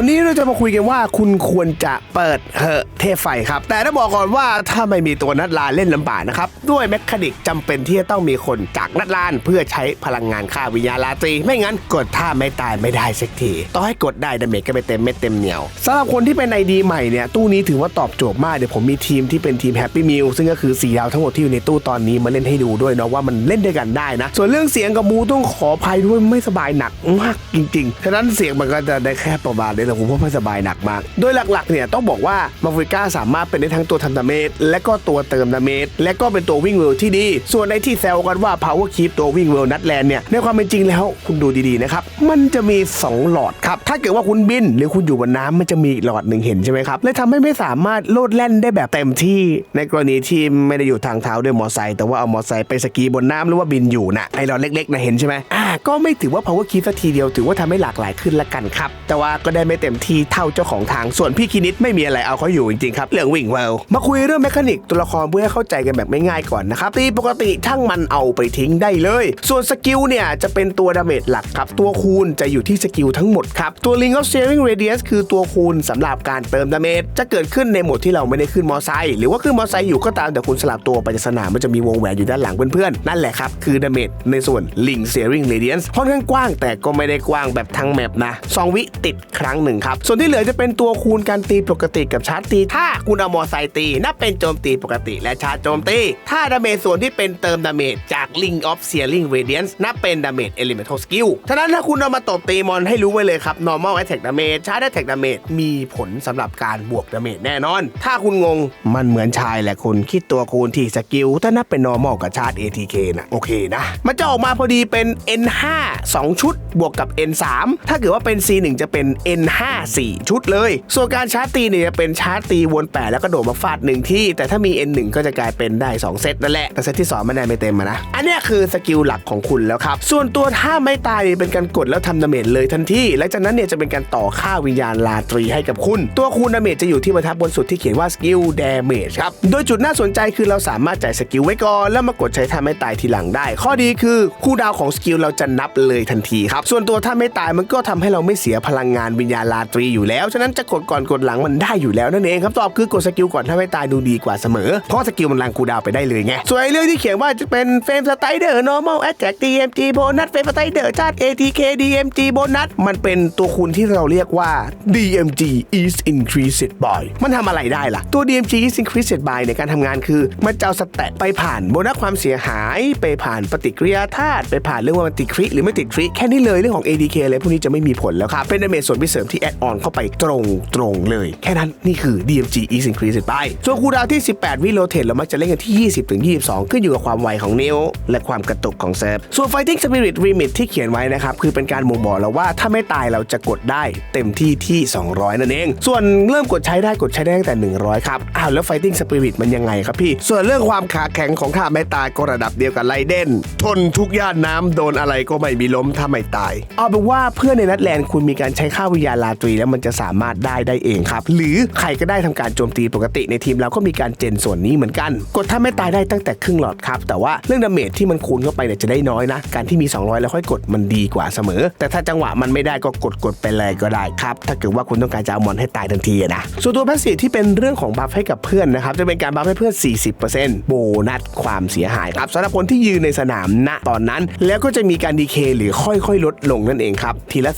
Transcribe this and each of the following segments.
วันนี้เราจะมาคุยกันว่าคุณควรจะเปิดเหอะเทพไฟครับ แต่ต้องบอกก่อนว่าถ้าไม่มีตัวนัดลานเล่นลำบากนะครับ ด้วยแมคานิกจำเป็นที่จะต้องมีคนจากนัดลานเพื่อใช้พลังงานฆ่าวิญญาณราตรี ไม่งั้นกดท่าไม่ตายไม่ได้สักทีต่อให้กดได้ดาเมจก็ไปเต็มเม็ดเต็มเหนียวสำหรับคนที่เป็นไอดีใหม่เนี่ยตู้นี้ถือว่าตอบโจทย์มากเดี๋ยวผมมีทีมที่เป็นทีมแฮปปี้มิลซึ่งก็คือ4ดาวทั้งหมดที่อยู่ในตู้ตอนนี้มาเล่นให้ดูด้วยเนาะว่ามันเล่นด้วยกันได้นะ ส่วนเรื่องเสียงกับมูต้องขออภัยด้วยไม่สบายหนักมากจริงๆฉะนั้นเสียงมันก็จะได้แค่ประมาณนี้แหละผมว่าไม่สบายหนักมาก โดยหลักๆเนี่ยต้องบอกว่ามาฟิก้าสามารถเป็นได้ทั้งตัวทำดาเมจและก็ตัวเติมดาเมจและก็เป็นตัววิ่งเวลที่ดี ส่วนในที่แซวกันว่า power keep ตัววิ่งเวลนัดแลนเนี่ยในความเป็นจริงแล้วคุณดูดีๆนะครับมันจะมี 2 หลอดครับถ้าเกิดว่าคุณบินหรือคุณอยู่บนน้ำมันจะมีหลอดหนึ่งเห็นใช่ไหมครับเลยทำให้ไม่สามารถโลดแล่นได้แบบเต็มที่ในกรณีที่ไม่ได้อยู่ทางเท้าด้วยมอไซค์แต่ว่าเอามอไซค์ไปสกีบนน้ำหรือว่าบินอยู่นะไอหลอดเล็กๆนะเห็นใช่ไหมอ่าก็ไม่ถือว่า power keep สักทีเดียวถือว่าทำให้หลากหลายขึ้นละกันครับแต่ว่าก็ได้ไม่เต็มที่เท่าเจ้าของทาง ส่วนพี่คินิดไม่มีอะไรเอาเขาอยู่จริงๆครับเรื่องวิ่งเวลมาคุยเรื่องแมคานิกตัวละครเพื่อให้เข้าใจกันแบบไม่ง่ายก่อนนะครับตีปกติช่างมันเอาไปทิ้งได้เลย ส่วนสกิลเนี่ยจะเป็นตัวดาเมจหลักครับ ตัวคูณจะอยู่ที่สกิลทั้งหมดครับ ตัว Ring of Sharing Radius คือตัวคูณสำหรับการเติมดาเมจจะเกิดขึ้นในโหมดที่เราไม่ได้ขึ้นมอไซค์หรือว่าขึ้นมอไซค์อยู่ก็ตามแต่คุณสลับตัวไปจากสนามมันจะมีวงแหวนอยู่ด้านหลังเพื่อนๆนั่นแหละครับคือดาเมจในส่วน Ring Sharing Radius ค่อนข้างกว้างแต่ก็ไม่ได้กว้างแบบทั้งแมปนะสองวิติดครั้งหนึ่งครับ ส่วนที่เหลือจะเป็นตัวคูณการตีปกติกับชาร์จตี ถ้าคุณเอามอไซค์ตีนับเป็นโจมตีปกติและชาร์จโจมตี ถ้าดาเมจส่วนที่เป็นเติมดาเมจจาก Ring of Searing Radiance นับเป็นดาเมจ Elemental Skill ฉะนั้นถ้าคุณเอามาตบตีมอนให้รู้ไว้เลยครับ Normal Attack Damage Charge Attack Damage มีผลสำหรับการบวกดาเมจแน่นอน ถ้าคุณงงมันเหมือนชายแหละคุณคิดตัวคูณที่สกิลถ้านับเป็น normal กับชาร์จ ATK นะโอเคนะ มันจะออกมาพอดีเป็น N5 2 ชุดบวกกับ N3 ถ้าเกิดว่าเป็น C1 จะเป็น N5 4 ชุดเลย ส่วนการชาร์จตีเนี่ยจะเป็นชาร์จตีวน8แล้วก็โดดมาฟาดหนึ่งที่ แต่ถ้ามี N1 ก็จะกลายเป็นได้ 2 เซตนั่นแหละ แต่เซตที่ 2 ไม่ได้ไม่เต็มนะ อันนี้คือสกิลหลักของคุณแล้วครับ ส่วนตัวถ้าไม่ตายเป็นการกดแล้วทำดาเมจเลยทันทีและจากนั้นเนี่ยจะเป็นการต่อค่าวิญญาณลาตรีให้กับคุณ ตัวคูณดาเมจจะอยู่ที่บรรทัดบนสุดที่เขียนว่าสกิลดาเมจครับโดยจุดน่าสนใจคือเราสามารถจ่ายสกิลไว้ก่อนแล้วมากดใช้ทำให้ตายทีหลังได้ ข้อดีคือคูลดาวของสกิลเราจะนับเลยทันทีครับส่วนตัวถ้าไม่ตายมันก็ทำให้เราไม่เสียพลังงานวิญญาณลาตรีอยู่แล้ว ฉะนั้นจะกดก่อนกดหลังมันได้อยู่แล้วนั่นเองครับตอบคือกดสกิลก่อนถ้าไม่ตายดูดีกว่าเสมอ เพราะสกิลมันลังคูดาวไปได้เลยไง ส่วนไอ้เรื่องที่เขียนว่าจะเป็นเฟรมสไตเดอร์ normal attack DMG โบนัสเฟรมสไตเดอร์ชาร์จ ATK DMG โบนัสมันเป็นตัวคูณที่เราเรียกว่า DMG is increased by มันทำอะไรได้ล่ะ ตัว DMG is increased by ในการทำงานคือ มันจะเอาสแตทไปผ่านโบนัสความเสียหายไปผ่านปฏิกิริยาธาตุไปผ่านเรื่องว่ามันติดคริหรือไม่ติดคริแค่นี้เลยเรื่องของ ADK อะไรพวกนี้จะไม่มีผลแล้วครับเป็นดาเมจส่วนพิเศษที่แอดออนเข้าไปตรงตรงๆเลย แค่นั้นนี่คือ DMG is increased by ส่วนคูลดาวที่ 18 วิโรเทตเรามักจะเล่นกันที่ 20ถึง22 ขึ้นอยู่กับความไวของนิ้ว และความกระตุกของเซฟส่วน Fighting Spirit Remit ที่เขียนไว้นะครับ คือเป็นการบ่งบอกเราว่าถ้าไม่ตายเราจะกดได้เต็มที่ที่ 200 นั่นเอง ส่วนเริ่มกดใช้ได้กดใช้ได้ตั้งแต่ 100 ครับ อ้าวแล้ว Fighting Spirit มันยังไงครับพี่ ส่วนเรื่องความขาแข็งของข้าไม่ตายก็ระดับเดียวกับไลเดนทนทุกย่านน้ำโดนอะไรก็ไม่มีล้มถ้าไม่ตาย เอาเป็นว่าเพื่อนในนัดแลนคุณมีการใช้ค่าวิญญาณลาตรีแล้วมันจะสามารถได้ได้เองครับ หรือใครก็ได้ทำการโจมตีปกติในทีมเราก็มีการเจนส่วนนี้เหมือนกัน กดถ้าไม่ตายได้ตั้งแต่ครึ่งหลอดครับ แต่ว่าเรื่องดาเมจที่มันคูณเข้าไปเนี่ยจะได้น้อยนะ การที่มี 200 แล้วค่อยกดมันดีกว่าเสมอ แต่ถ้าจังหวะมันไม่ได้ก็กดกดไปเลยก็ได้ครับ ถ้าเกิดว่าคุณต้องการจะเอามอนให้ตายทันทีนะ ส่วนตัวแพสซีฟที่เป็นเรื่องของบัฟให้กับเพื่อนนะครับ จะเป็นการบัฟให้เพื่อน 40%โบนัสความเสียหายครับสำหรับคนที่ยืนในสนามณตอนนั้น แล้วก็จะมีการดีเคหรือค่อยๆ ลดลงนั่นเองครับทีละ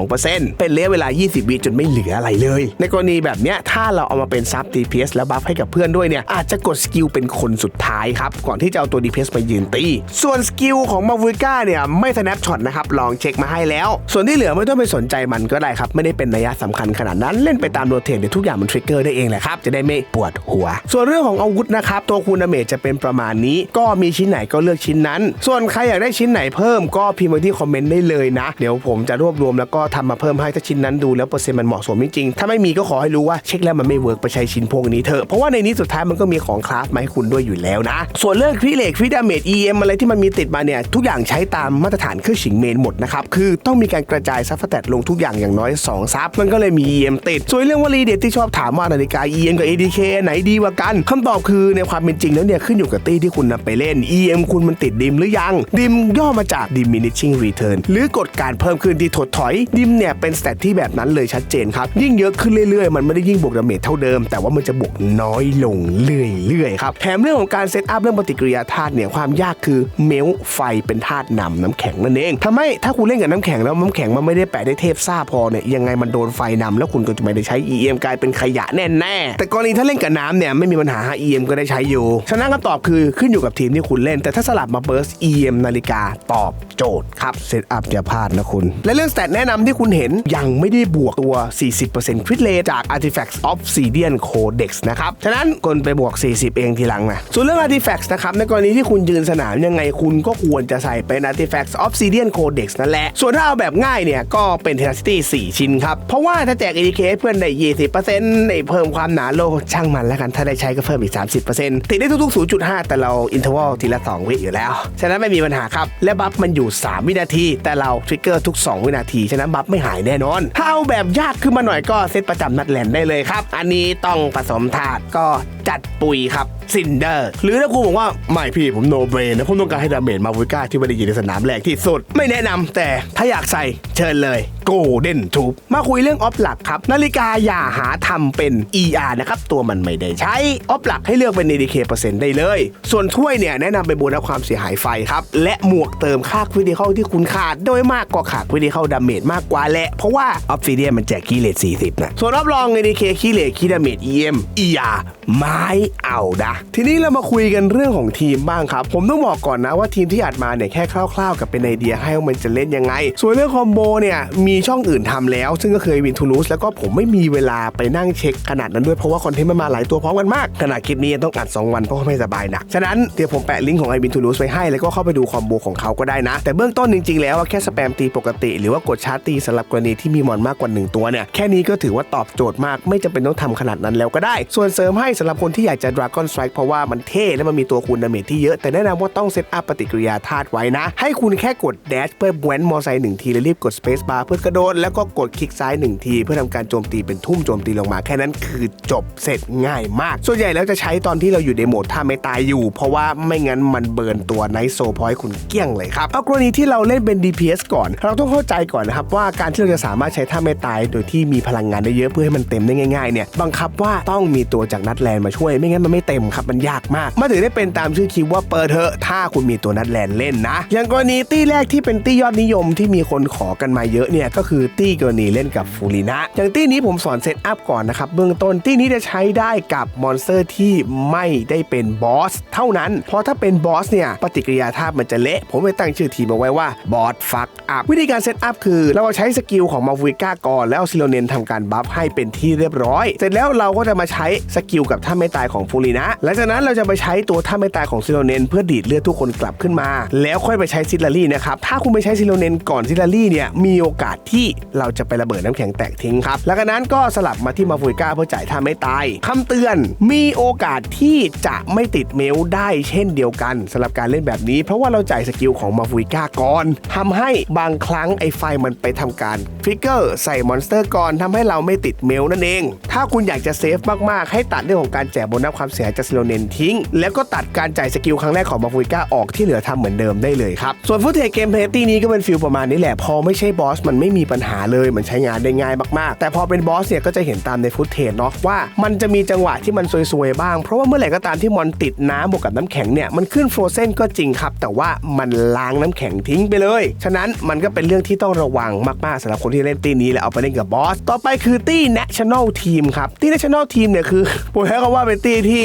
0.2%เป็นระยะเวลา 20 วิจนไม่เหลืออะไรเลย ในกรณีแบบเนี้ยถ้าเราเอามาเป็นซับ DPS แล้วบัฟให้กับเพื่อนด้วยเนี่ยอาจจะกดสกิลเป็นคนสุดท้ายครับ ก่อนที่จะเอาตัว DPS มายืนตี ส่วนสกิลของมาวิก้าเนี่ยไม่ snap shot นะครับลองเช็คมาให้แล้ว ส่วนที่เหลือไม่ต้องไปสนใจมันก็ได้ครับไม่ได้เป็นนัยสำคัญขนาดนั้นเล่นไปตามโรเทตเดี๋ยวทุกอย่างมันทริกเกอร์ได้เองแหละครับจะได้ไม่ปวดหัว ส่วนเรื่องของอาวุธนะครับตัวคูณเมจจะเป็นประมาณนี้ ก็มีชิ้นไหนก็เลือกชิ้นนั้น ส่วนใครอยากได้ชิ้นไหนเพิ่มก็พิมพ์มาที่คอมเมนต์ได้เลยนะ เดี๋ยวผมจะรวบรวมแล้วก็ทำมาเพิ่มให้ถ้าชิ้นนั้นดูแล้วเปอร์เซ็นต์มันเหมาะสมจริงๆถ้าไม่มีก็ขอให้รู้ว่าเช็คแล้วมันไม่เวิร์กไปใช้ชิ้นพวกนี้เถอะเพราะว่าในนี้สุดท้ายมันก็มีของคราฟมาให้คุณด้วยอยู่แล้วนะ ส่วนเรื่องคริเลกคริดาเมจ EM อะไรที่มันมีติดมาเนี่ยทุกอย่างใช้ตามมาตรฐานเครื่องฉิงเมนหมดนะครับคือต้องมีการกระจายซับสแตทลงทุกอย่างอย่างน้อย2ซับมันก็เลยมี EM ติดส่วนเรื่องวลีเด็ดที่ชอบถามว่านาฬิกา EM กับ ADK ไหนดีกว่ากันคำตอบคือในความเป็นจริงแล้วเนี่ยขึ้นอยู่กับตี้ที่คุณนำไปเล่น EM คุณมันติดดิมหรือยัง ดิมย่อมาจาก diminishing return หรือกฎการเพิ่มขึ้นที่ถดถอยดิมเนี่ยเป็นสแตทที่แบบนั้นเลยชัดเจนครับ ยิ่งเยอะขึ้นเรื่อยๆ มันไม่ได้ยิ่งบวกดาเมจเท่าเดิม แต่ว่ามันจะบวกน้อยลงเรื่อยๆครับแถมเรื่องของการเซตอัพเรื่องปฏิกิริยาธาตุเนี่ยความยากคือเมลไฟเป็นธาตุนำน้ำแข็งนั่นเองทำให้ถ้าคุณเล่นกับน้ำแข็งแล้วน้ำแข็งมันไม่ได้แปะได้เทพซ่าพอเนี่ยยังไงมันโดนไฟนำแล้วคุณก็จะไม่ได้ใช้ EM กลายเป็นขยะแน่ๆแต่กรณีถ้าเล่นกับน้ำเนี่ยไม่มีปัญหา EM ก็ได้ใช้อยู่ฉะนั้นคำตอบคือขึ้นอยู่กับทีมที่คุณเล่น แต่ถ้าสลับมาเบิร์ส EM นาฬิกาตอบโจทย์ครับเซตอัพอย่าพลาดนะคุณ และเรื่องสแตทแนะนำที่คุณเห็นยังไม่ไม่ได้บวกตัว 40% crit rate จาก Artifacts Obsidian Codex นะครับ ฉะนั้นคนไปบวก 40 เองทีหลังนะ ส่วนเรื่อง Artifacts นะครับ ในกรณีที่คุณยืนสนามยังไงคุณก็ควรจะใส่เป็น Artifacts Obsidian Codex นั่นแหละ ส่วนถ้าเอาแบบง่ายเนี่ยก็เป็น Tenacity 4 ชิ้นครับ เพราะว่าถ้าแจก EDK ให้เพื่อนได้ 20%ได้เพิ่มความหนาโลช่างมันแล้วกัน ถ้าได้ใช้ก็เพิ่มอีก 30%ติดได้ทุกๆ 0.5 แต่เรา interval ทีละ 2 วิอยู่แล้ว ฉะนั้นไม่มีปัญหาครับ และบัฟมันอยู่ 3 วินาที แต่เราทริกเกอร์ทุก 2 วินาที ฉะนั้นบัฟไม่หายแน่นอนถ้าเอาแบบยากขึ้นมาหน่อยก็เซตประจำนัดแลนได้เลยครับ อันนี้ต้องผสมถาดก็จัดปุ๋ยครับซินเดอร์ หรือถ้าครูบอกว่าไม่พี่ผมโนเบรนนะผมต้องการให้ดาเมจมาวิก้าที่ไม่ได้ยินในสนามแรกที่สุด ไม่แนะนำแต่ถ้าอยากใส่เชิญเลย โกลเด้นทูบมาคุยเรื่องออฟหลักครับ นาฬิกาอย่าหาทำเป็น ER นะครับ ตัวมันไม่ได้ใช้ ออฟหลักให้เลือกเป็น ADK เปอร์เซ็นต์ได้เลย ส่วนถ้วยเนี่ย แนะนำไปบูนความเสียหายไฟครับ และหมวกเติมค่าควิดิเข้าที่คุณขาด โดยมากก็ขาดควิดิเข้าดาเมจมากกว่าแหละ เพราะว่าออฟฟิเดียมันแจกคีเลต40 นะ ส่วนรับรอง ADK คีเลตคีดาเมจ EM ER ไม่เอานะทีนี้เรามาคุยกันเรื่องของทีมบ้างครับ ผมต้องบอกก่อนนะว่าทีมที่อัดมาเนี่ยแค่คร่าวๆ กับเป็นไอเดียให้ว่ามันจะเล่นยังไง ส่วนเรื่องคอมโบเนี่ยมีช่องอื่นทำแล้ว ซึ่งก็เคยวินทูลูสแล้วก็ผมไม่มีเวลาไปนั่งเช็คขนาดนั้นด้วยเพราะว่าคอนเทนต์มันมาหลายตัวพร้อมกันมากขนาดคลิปนี้ต้องอัด 2 วันเพราะว่าไม่สบายหนักฉะนั้นเดี๋ยวผมแปะลิงก์ของไอวินทูลูสไว้ให้แล้วก็เข้าไปดูคอมโบของเขาก็ได้นะ แต่เบื้องต้นจริงๆแล้วอะแค่สแปมตีปกติ หรือว่ากดชาร์จตีสำหรับกรณีที่มีมอนมากกว่าหนึ่งตัวเนี่ยแค่นี้ก็ถือว่าตอบโจทย์มากไม่จำเป็นต้องทำขนาดนั้นแล้วก็ได้ ส่วนเสริมให้สำหรับคนที่อยากจะ Dragon Strike เพราะว่ามันเท่และมันมีตัวคูณดาเมจที่เยอะแต่แนะนำว่าต้องเซตอัพปฏิกิริยาธาตุไว้นะ ให้คุณแค่กด dash เพื่อแว้นมอไซค์หนึ่งทีแล้วรีบกด space bar เพื่อกระโดดแล้วก็กดคลิกซ้ายหนึ่งที เพื่อทำการโจมตีเป็นทุ่มโจมตีลงมาแค่นั้นคือจบเสร็จง่ายมาก ส่วนใหญ่แล้วจะใช้ตอนที่เราอยู่ในโหมดท่าไม่ตายอยู่ เพราะว่าไม่งั้นมันเบิร์นตัวไนโซพอยต์คุณเกี้ยงเลยครับ เอากรณีที่เราเล่นเป็น DPS ก่อน เราต้องเข้าใจก่อนนะครับว่าการที่เราจะสามารถใช้ท่าไม่ตายโดยที่มีพลังงานได้เยอะเพื่อให้มันเต็มได้ง่ายๆเนี่ยบังคับว่าต้องมีตัวจากนัดแลนมาช่วย ไม่งั้นมันไม่เต็มครับมันยากมากมาถึงได้เป็นตามชื่อคลิปว่าเปิดเถอะถ้าคุณมีตัวนัดแลนเล่นนะ อย่างกรณีตี้แรกที่เป็นตี้ยอดนิยมที่มีคนขอกันมาเยอะเนี่ยก็คือตี้กรณีเล่นกับฟูรินะอย่างตี้นี้ผมสอนเซตอัพก่อนนะครับเบื้องต้นตี้นี้จะใช้ได้กับมอนสเตอร์ที่ไม่ได้เป็นบอสเท่านั้น เพราะถ้าเป็นบอสเนี่ยปฏิกิริยาธาตุมันจะเละ ผมไปตั้งชื่อทีมเอาไว้ว่าบอสฟักอัพวิธีการเซตอัพคือ เราใช้สกิลของมาวิก้าก่อนแล้วซิโลเนนทำการบัฟให้เป็นที่เรียบร้อย เสร็จแล้วเราก็จะมาใช้สกิลกับท่าไม่ตายของฟูรินะหลังจากนั้นเราจะไปใช้ตัวท่าไม่ตายของซิโลเนนเพื่อดีดเลือดทุกคนกลับขึ้นมา แล้วค่อยไปใช้ซิลลารี่นะครับถ้าคุณไปใช้ซิโลเนนก่อนซิลลารี่เนี่ยมีโอกาสที่เราจะไประเบิดน้ำแข็งแตกทิ้งครับ แล้วจากนั้นก็สลับมาที่มาฟูริก้าเพื่อจ่ายท่าไม่ตายคำเตือนมีโอกาสที่จะไม่ติดเมลได้เช่นเดียวกันสำหรับการเล่นแบบนี้ เพราะว่าเราจ่ายสกิลของมาฟูริก้าก่อนทำให้บางครั้งไอ้ไฟมันไปทำการทริกเกอร์ใส่มอนสเตอร์ก่อนทำให้เราไม่ติดเมลนั่นเอง ถ้าคุณอยากจะเซฟมากๆ ให้ตัดเรื่องของการแจกโบนัสความเสียหายจากซิโลเนนทิ้ง แล้วก็ตัดการจ่ายสกิลครั้งแรกของมาฟูริก้าออกที่เหลือทำเหมือนเดิมได้เลยครับส่วนฟุตเทจเกมเพลย์ตี้นี้ก็เป็นฟิลประมาณนี้แหละพอไม่ใช่บอสมันไม่ไม่มีปัญหาเลยมันใช้งานได้ง่ายมากๆ แต่พอเป็นบอสเนี่ยก็จะเห็นตามในฟุตเทจเนาะว่ามันจะมีจังหวะที่มันซวยๆบ้าง เพราะว่าเมื่อไหร่ก็ตามที่มอนติดน้ำบวกกับน้ำแข็งเนี่ยมันขึ้นโฟรเซนก็จริงครับ แต่ว่ามันล้างน้ำแข็งทิ้งไปเลย ฉะนั้นมันก็เป็นเรื่องที่ต้องระวังมากๆสำหรับคนที่เล่นตีนี้แล้วเอาไปเล่นกับบอสต่อไปคือตี้ national team ครับตี้ national team เนี่ยคือผมใช้คำว่าเป็นตี้ที่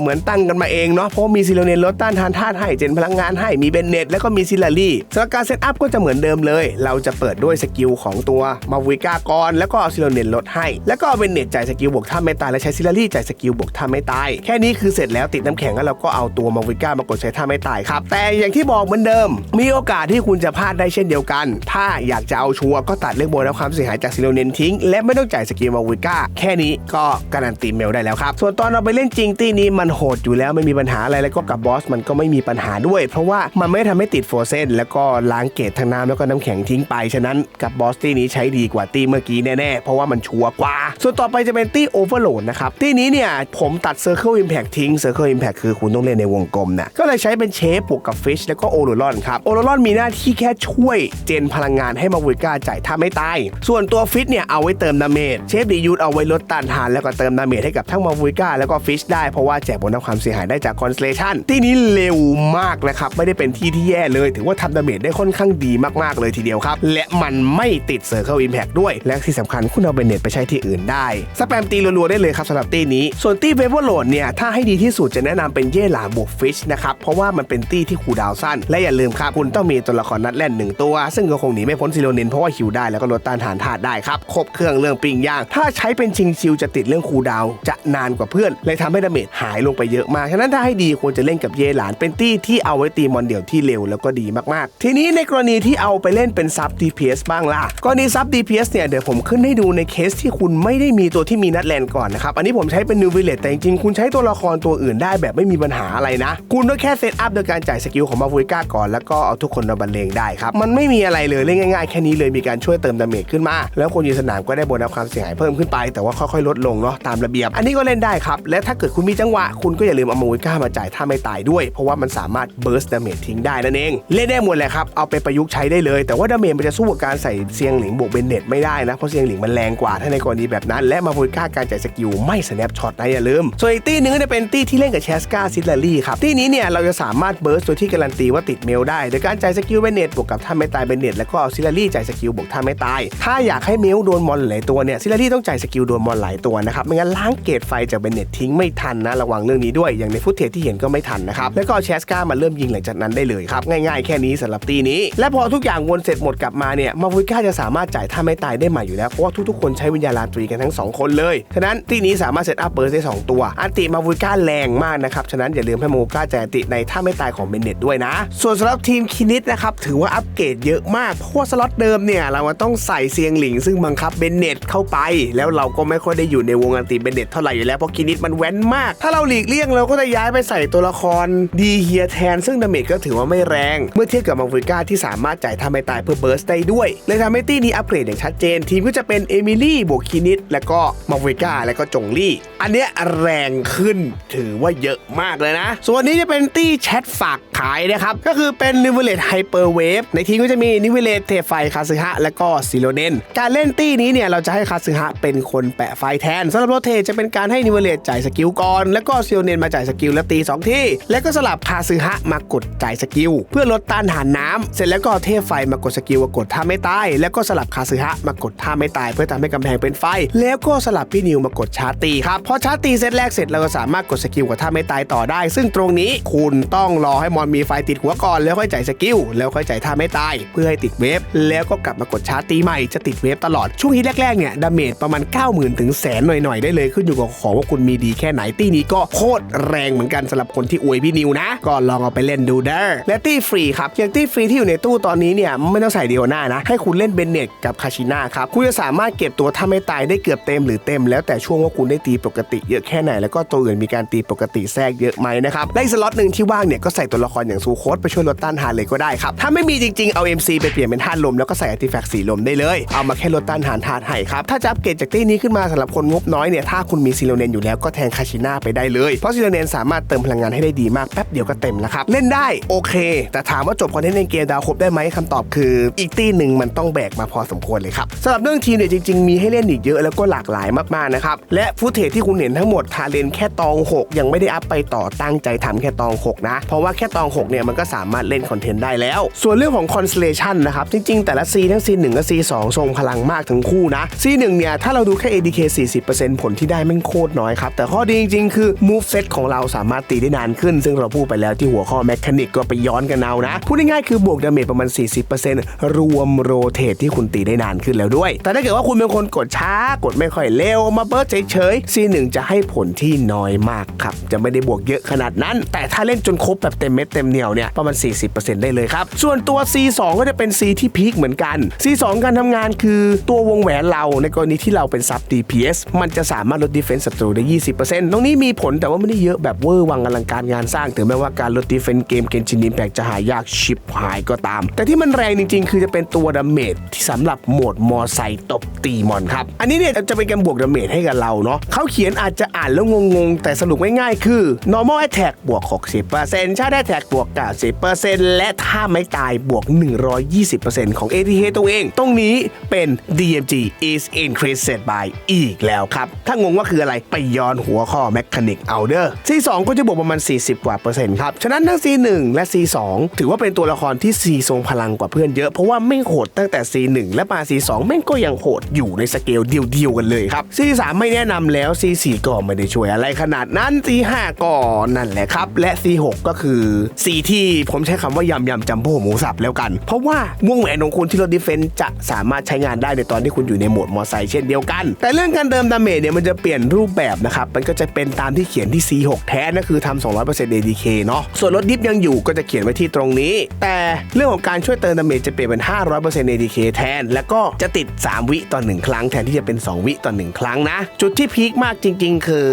เหมือนตั้งกันมาเองเนาะเพราะมีซิโลเนนลดต้านทานธาตุให้เจนพลังงานให้มีเบนเน็ตแล้วก็มีซิลลารี่สำหรับการเซตอัพก็จะเหมือนเดิมเลย เราจะเปิดด้วยสกิลของตัวมาวิกากรแล้วก็เอาซิโลเนนลดให้ แล้วก็เอาเบนเน็ตจ่ายสกิลบวกท่าไม่ตายและใช้ซิลลารี่จ่ายสกิลบวกท่าไม่ตายแค่นี้คือเสร็จแล้วติดน้ำแข็งแล้วเราก็เอาตัวมาวิก้ามากดใช้ท่าไม่ตายครับ แต่อย่างที่บอกเหมือนเดิม มีโอกาสที่คุณจะพลาดได้เช่นเดียวกัน ถ้าอยากจะเอาชัวร์ก็ตัดเรื่องโบนัสความเสียหายจากซิโลเนนทิ้ง และไม่ต้องจ่ายสกิลมาวิก้าแค่นี้ก็การันตีเมลได้แล้วครับส่วนตอนเราไปเล่นจริงตีนี้มันโหดอยู่แล้วไม่มีปัญหาอะไรแล้วก็กับบอสมันก็ไม่มีปัญหาด้วย เพราะว่ามันไม่ทำให้ติดโฟเซนแล้วก็ล้างเกตทางน้ำแล้วก็น้ำแข็งทิ้งไปฉะนั้นกับบอสตี้นี้ใช้ดีกว่าตี้เมื่อกี้แน่ๆ เพราะว่ามันชัวร์กว่า ส่วนต่อไปจะเป็นตี้โอเวอร์โหลดนะครับตี้นี้เนี่ยผมตัด Circle Impact ทิ้ง Circle Impact คือคุณต้องเล่นในวงกลมนะก็เลยใช้เป็นเชฟบวกกับฟิชแล้วก็โอโรลอนครับโอโรลอนมีหน้าที่แค่ช่วยเจนพลังงานให้มาวิก้าจ่ายถ้าไม่ตายส่วนตัวฟิชเนี่ยเอาไว้เติมดาเมจเชฟดียูดเอาไว้ลดต้านทานแล้วก็เติมดาเมจให้กับทั้งมาวิก้าแล้วก็ฟิชได้เพราะว่าแจกบนน้ำความเสียหายได้จากคอนสเลชันที่นี้เร็วมากนะครับไม่ได้เป็นที่ที่แย่เลย ถือว่าทำดาเมจได้ค่อนข้างดีมากๆเลยทีเดียวครับ และมันไม่ติดเซอร์เคิลอิมแพกด้วย และที่สำคัญคุณเอาเบนเน็ตไปใช้ที่อื่นได้ สแปมตีรัวๆได้เลยครับสำหรับตีนี้ ส่วนตีเวเวอร์โหลดเนี่ย ถ้าให้ดีที่สุดจะแนะนำเป็นเย่หลาบวกฟิชนะครับ เพราะว่ามันเป็นตีที่คูดาวสั้น และอย่าลืมครับคุณต้องมีตัวละครนัดแล่นหนึ่งตัว ซึ่งก็คงหนีไม่พ้นซิโรนินเพราะว่าฮิวได้แล้วก็ลดต้านทานธาตุได้ครับครบเครื่องเรื่องปิ้งย่าง ถ้าใช้เป็นชิงชิวจะติดเรื่องคูดาวจะนานกว่าเพื่อน เลยทำให้ดาเมจหายลงไปเยอะมากฉะนั้นถ้าให้ดีควรจะเล่นกับเย่หลานเป็นตี้ที่เอาไว้ตีมอนเดี่ยวที่เร็วแล้วก็ดีมากๆ ทีนี้ในกรณีที่เอาไปเล่นเป็นซับ DPS บ้างล่ะกรณีซับ DPS เนี่ยเดี๋ยวผมขึ้นให้ดูในเคสที่คุณไม่ได้มีตัวที่มีนัดแลนก่อนนะครับ อันนี้ผมใช้เป็นนิววิลเลตแต่จริงๆ คุณใช้ตัวละครตัวอื่นได้แบบไม่มีปัญหาอะไรนะ คุณก็แค่เซตอัพโดยการจ่ายสกิลของมาฟูริก้าก่อนแล้วก็เอาทุกคนมาบรรเลงได้ครับ มันไม่มีอะไรเลยเล่นง่ายๆ แค่นี้เลยมีการช่วยเติมดาเมจขึ้นมา แล้วคนยืนสนามก็ได้โบนัสความเสียหายเพิ่มขึ้นไปแต่ว่าค่อยๆ ลดลงเนาะตามระเบียบ อันนี้ก็เล่นได้ครับและถ้าเกิดคุณมีจังหวะคุณก็อย่าลืมเอามาฟูริก้ามาจ่ายถ้าไม่ตายด้วย เพราะว่ามันสามารถเบิร์สดาเมจทิ้งได้นั่นเองเล่นได้หมดแหละครับเอาไปประยุกต์ใช้ได้เลย แต่ว่าดาเมจมันจะสู้กับการใส่เซียงหลิงบวกเบนเน็ตไม่ได้นะ เพราะเซียงหลิงมันแรงกว่าถ้าในกรณีแบบนั้น และมาโพลิก้าการจ่ายสกิลไม่สแนปช็อตนะอย่าลืม ส่วนอีกตี้หนึงก็จะเป็นตี้ที่เล่นกับแชสกาซิลลารี่ครับตี้นี้เนี่ยเราจะสามารถเบิร์สโดยที่การันตีว่าติดเมลได้โดยการจ่ายสกิลเบนเน็ตบวกกับท่าไม่ตายเบนเน็ตแล้วก็เอาซิลลารี่จ่ายสกิลบวกท่าไม่ตาย ถ้าอยากให้เมลโดนมอนหลายตัวเนี่ยซิลลารี่ต้องจ่ายสกิลโดนมอนหลายตัวนะครับไม่งั้นล้างเกตไฟจากเบนเน็ตทิ้งไม่ทันนะระวังเรื่องนี้ด้วยอย่างในฟุตเทจที่เห็นก็ไม่ทันนะครับแล้วก็เชสกามาเริ่มยิงหลังจากนั้นได้เลยครับง่าย ๆแค่นี้สำหรับตีนี้ และพอทุกอย่างวนเสร็จหมดกลับมาเนี่ยมาฟูริก้าจะสามารถจ่ายท่าไม่ตายได้ใหม่อยู่แล้ว เพราะว่าทุกๆคนใช้วิญญาณราตรีกันทั้ง 2 คนเลย ฉะนั้นที่นี้สามารถเซตอัพเบิร์สได้ 2 ตัว อันติมาฟูก้าแรงมากนะครับ ฉะนั้นอย่าลืมให้มาฟูก้าจ่ายอันติในท่าไม่ตายของเบนเน็ตด้วยนะ ส่วนสำหรับทีมคินิตนะครับถือว่าอัปเกรดเยอะมาก เพราะว่าสล็อตเดิมเนี่ยเราต้องใส่เซียงหลิงซึ่งบังคับเบนเน็ตเข้าไป แล้วเราก็ไม่ค่อยได้อยู่ในวงอันติเบนเน็ตเท่าไหร่อยู่แล้วเพราะคินิตมันแว้นมาก ถ้าเราหลีกเลี่ยงเราก็จะย้ายไปใส่ตัวละครดีเฮียแทน ซึ่งดาเมจก็ถือว่าไม่แรง เมื่อเทียบกับมาฟูก้าที่สามารถจ่ายท่าไม่ตายเพื่อเบิร์สได้ด้วยเลยทำให้ตี้นี้อัปเกรดอย่างชัดเจน ทีมก็จะเป็นเอมิลี่บวกคินิตแล้วก็มาฟูริก้าแล้วก็จงลี่ อันเนี้ยแรงขึ้นถือว่าเยอะมากเลยนะ ส่วนนี้จะเป็นตี้แชทฝากขายนะครับ ก็คือเป็นนิเวเลตไฮเปอร์เวฟในทีมก็จะมีนิเวเลตเทไฟคาซึฮะและก็ซิโลเนนการเล่นตี้นี้เนี่ยเราจะให้คาซึฮะเป็นคนแปะไฟแทนสำหรับโรเทจะเป็นการให้นิเวเลตจ่ายสกิลก่อนแล้วก็ซิโลเนนมาจ่ายสกิลแล้วตีสองที่ แล้วก็สลับคาซึฮะมากดจ่ายสกิล เพื่อลดต้านทานน้ำเสร็จแล้วก็เทไฟมากดสกิลมากดท่าไม่ตาแล้วก็สลับคาซึฮะมากดท่าไม่ตายเพื่อทำให้กำแพงเป็นไฟ แล้วก็สลับพี่นิวมากดชาร์ตีครับพอชาร์ตีเซตแรกเสร็จเราก็สามารถกดสกิลกับท่าไม่ตายต่อได้ ซึ่งตรงนี้คุณต้องรอให้มอนมีไฟติดหัวก่อนแล้วค่อยจ่ายสกิลแล้วค่อยจ่ายท่าไม่ตาย เพื่อให้ติดเวฟแล้วก็กลับมากดชาร์ตีใหม่จะติดเวฟตลอดช่วงที่แรกๆเนี่ยดาเมจประมาณ 90,000ถึงแสนหน่อยๆได้เลยขึ้นอยู่กับของว่าคุณมีดีแค่ไหนตีนี้ก็โคตรแรงเหมือนกันสำหรับคนที่อวยพี่นิวนะ ก็ลองเอาไปเล่นดูเด้อและตี้ฟรีครับอย่างตี้ฟรีที่อยู่ในตู้ตอนนี้เนี่ยไม่ต้องใส่เดียวหน้านะให้คุณเล่นเบนเน็ตกับคาชิน่าครับ คุณจะสามารถเก็บตัวถ้าไม่ตายได้เกือบเต็มหรือเต็ม แล้วแต่ช่วงว่าคุณได้ตีปกติเยอะแค่ไหน แล้วก็ตัวอื่นมีการตีปกติแทรกเยอะไหมนะครับและอีกสล็อตหนึ่งที่ว่างเนี่ยก็ใส่ตัวละครอย่างซูโคสไปช่วยลดต้านทานเลยก็ได้ครับถ้าไม่มีจริงๆเอา MC ไปเปลี่ยนเป็นธาตุลมแล้วก็ใส่อาร์ติแฟกต์สีลมได้เลยเอามาแค่ลดต้านทานธาตุให้ครับถ้าจะอัปเกรดจากตี้นี้ขึ้นมาสำหรับคนงบน้อยเนี่ยถ้าคุณมีซิโลเนนอยู่แล้วก็แทนคาชิน่าไปได้เลยเพราะซิโลเนนสามารถเติมพลังงานให้ได้ดีมากแป๊บเดียวก็เต็มแล้วครับเล่นได้โอเค แต่ถามว่าจบคอนเทนต์ในเกมดาวครบได้ไหมคำตอบคืออีกตี้หนึ่งมันต้องแบกมาพอสมควรเลยครับสำหรับเรื่องทีมเนี่ยจริง ๆ มีให้เล่นอีกเยอะแล้วก็หลากหลายมากๆนะครับและฟุตเทจที่คุณเห็นทั้งหมดทาเลนแค่ตอง 6 ยังไม่ได้อัพไปต่อตั้งใจทำแค่ตอง 6 นะ เพราะว่าแค่ตอง 6 เนี่ยมันก็สามารถเล่นคอนเทนต์ได้แล้ว ส่วนเรื่องของ Constellation นะครับจริง ๆ แต่ละ C ทั้ง C1 และ C2 ทรงพลังมากทั้งคู่นะ C1 เนี่ยถ้าเราดูแค่ ADK 40%ผลที่ได้ม่งโคตรน้อยครับแต่ข้อดีจริง ๆ คือ move set ของเราสามารถตีได้นานขึ้น ซึ่งเราพูดไปแล้วที่หัวข้อ Mechanic ก็ไปย้อนกันเอานะพูดง่ายๆคือบวกดาเมจประมาณ 40%รวมโรเทตที่คุณตีได้นานขึ้นแล้วด้วย แต่ถ้าเกิดว่าคุณเป็นคนกดช้ากดไม่ค่อยเร็วมาเบิร์ดเฉยๆ C1 จะให้ผลที่น้อยมากครับ จะไม่ได้บวกเยอะขนาดนั้น แต่ถ้าเล่นจนครบแบบเต็มเม็ดเต็มเหนียวเนี่ยประมาณ 40%ได้เลยครับ ส่วนตัว C2 ก็จะเป็น C ที่พีคเหมือนกัน C2 การทำงานคือตัววงแหวนเราในกรณีที่เราเป็นซับ DPS มันจะสามารถลด defense ศัตรูได้ 20%ตรงนี้มีผลแต่ว่าไม่ได้เยอะแบบเวอร์วังอลังการงานสร้างถึงแม้ว่าการลด defense เกมเกนชิน Impact จะหายากชิปหายก็ตาม แต่ที่มันแรงจริง ๆ คือจะเป็นตัวดาเมเมจที่สำหรับโหมดมอไซค์ตบตีมอนครับ อันนี้เนี่ยจะเป็นการบวกดาเมจให้กับเราเนาะเขาเขียนอาจจะอ่านแล้วงงๆ แต่สรุปง่ายๆคือ normal attack บวก 60%ชาร์จ attack บวก 90%และถ้าไม่ตายบวก 120%ของ ATH ตัวเอง ตรงนี้เป็น DMG is increased by อีกแล้วครับ ถ้างงว่าคืออะไรไปย้อนหัวข้อ mechanic เอาเด้อ C2 ก็จะบวกประมาณ 40 กว่าเปอร์เซ็นต์ครับ ฉะนั้นทั้ง C1 และ C2 ถือว่าเป็นตัวละครที่ C ทรงพลังกว่าเพื่อนเยอะเพราะว่าไม่โหดตั้งแต่ C1 และมา C2 แม่งก็ยังโหดอยู่ในสเกลเดียวๆกันเลยครับ C3 ไม่แนะนำแล้ว C4 ก็ไม่ได้ช่วยอะไรขนาดนั้น C5 ก็นั่นแหละครับ และ C6 ก็คือ C ที่ผมใช้คำว่ายำยำจัมโบ้หมูสับแล้วกัน เพราะว่าวงแหวนของคุณที่ลดดิเฟนจะสามารถใช้งานได้ในตอนที่คุณอยู่ในโหมดมอไซค์เช่นเดียวกัน แต่เรื่องการเติมดาเมจเนี่ยมันจะเปลี่ยนรูปแบบนะครับมันก็จะเป็นตามที่เขียนที่ C6 แท้นั่นคือทำ200% ADK เนาะส่วนลดดิฟยังอยู่ก็จะเขียนไว้ที่ตรงนี้ แต่เรื่องของการช่วยเติมดาเมจจะเปลี่ยนเป็น 500% ADK แทน แล้วก็จะติด 3 วิต่อ 1 ครั้ง แทนที่จะเป็น 2 วิต่อ 1 ครั้งนะ จุดที่พีคมากจริง ๆ คือ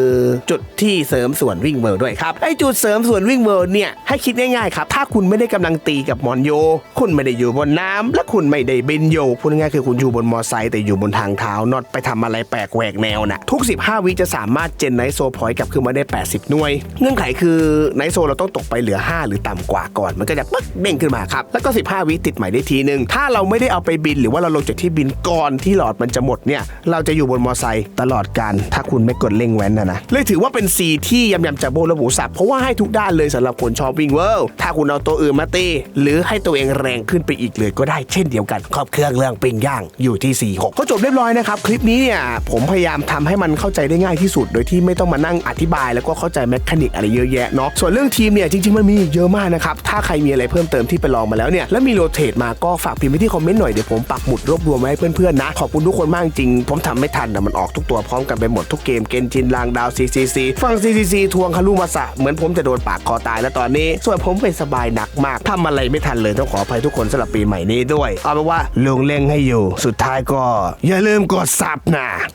จุดที่เสริมส่วนวิ่งเวิร์ด้วยครับ ไอจุดเสริมส่วนวิ่งเวิร์เนี่ย ให้คิดง่ายๆครับ ถ้าคุณไม่ได้กำลังตีกับมอนโย คุณไม่ได้อยู่บนน้ำและคุณไม่ได้บินโยพูดง่ายๆคือคุณอยู่บนมอไซค์แต่อยู่บนทางเท้านอตไปทำอะไรแปลกแหวกแนวนะทุก 15 วิจะสามารถเจนไนโซพอยต์กลับขึ้นมาได้ 80 หน่วย เงื่อนไขคือไนโซเราต้องตกไปเหลือ 5 หรือต่ำกว่าก่อนมันก็จะปึ๊กเด้งขึ้นมาครับแล้วก็ 15 วิติดใหม่ได้ทีนึงถ้าเราไม่ได้เอาไปบิน หรือว่าเราลงจากที่บินก่อนที่หลอดมันจะหมดเนี่ยเราจะอยู่บนมอไซค์ตลอดการถ้าคุณไม่กดเร่งแว้นนะนะเลยถือว่าเป็นซีที่ยำยำจับโบและหมูสับเพราะว่าให้ทุกด้านเลยสำหรับคนชอบวิ่งเวิลด์ถ้าคุณเอาตัวอื่นมาตีหรือให้ตัวเองแรงขึ้นไปอีกเลยก็ได้เช่นเดียวกันครอบเครื่องเรื่องปิ้งย่างอยู่ที่ 46 ก็จบเรียบร้อยนะครับ คลิปนี้เนี่ยผมพยายามทำให้มันเข้าใจได้ง่ายที่สุด โดยที่ไม่ต้องมานั่งอธิบาย แล้วก็เข้าใจแมคานิกอะไรเยอะแยะเนาะส่วนเรื่องทีมเนี่ยจริงๆมันมีเยอะมากนะครับถ้าใครมีอะไรเพิ่มเติมที่ไปลองมาแล้วเนี่ยแล้วมีโรเตทมาก็ฝากพิมพ์ไว้ที่คอมเมนต์หน่อยเดี๋ยวผมปักหมุดรวบรวมไว้ให้เพื่อนๆนะ ขอบคุณทุกคนมากจริง ผมทำไม่ทันนะมันออกทุกตัวพร้อมกันไปหมดทุกเกมเกนจินลางดาว CCC ฟัง CCC ทวงคารุมาสะเหมือนผมจะโดนปากคอตายแล้วตอนนี้ ส่วนผมเป็นสบายหนักมากทำอะไรไม่ทันเลยต้องขออภัยทุกคนสำหรับปีใหม่นี้ด้วย เอาเป็นว่าลงเล่งให้อยู่ สุดท้ายก็ อย่าลืมกดซับนะ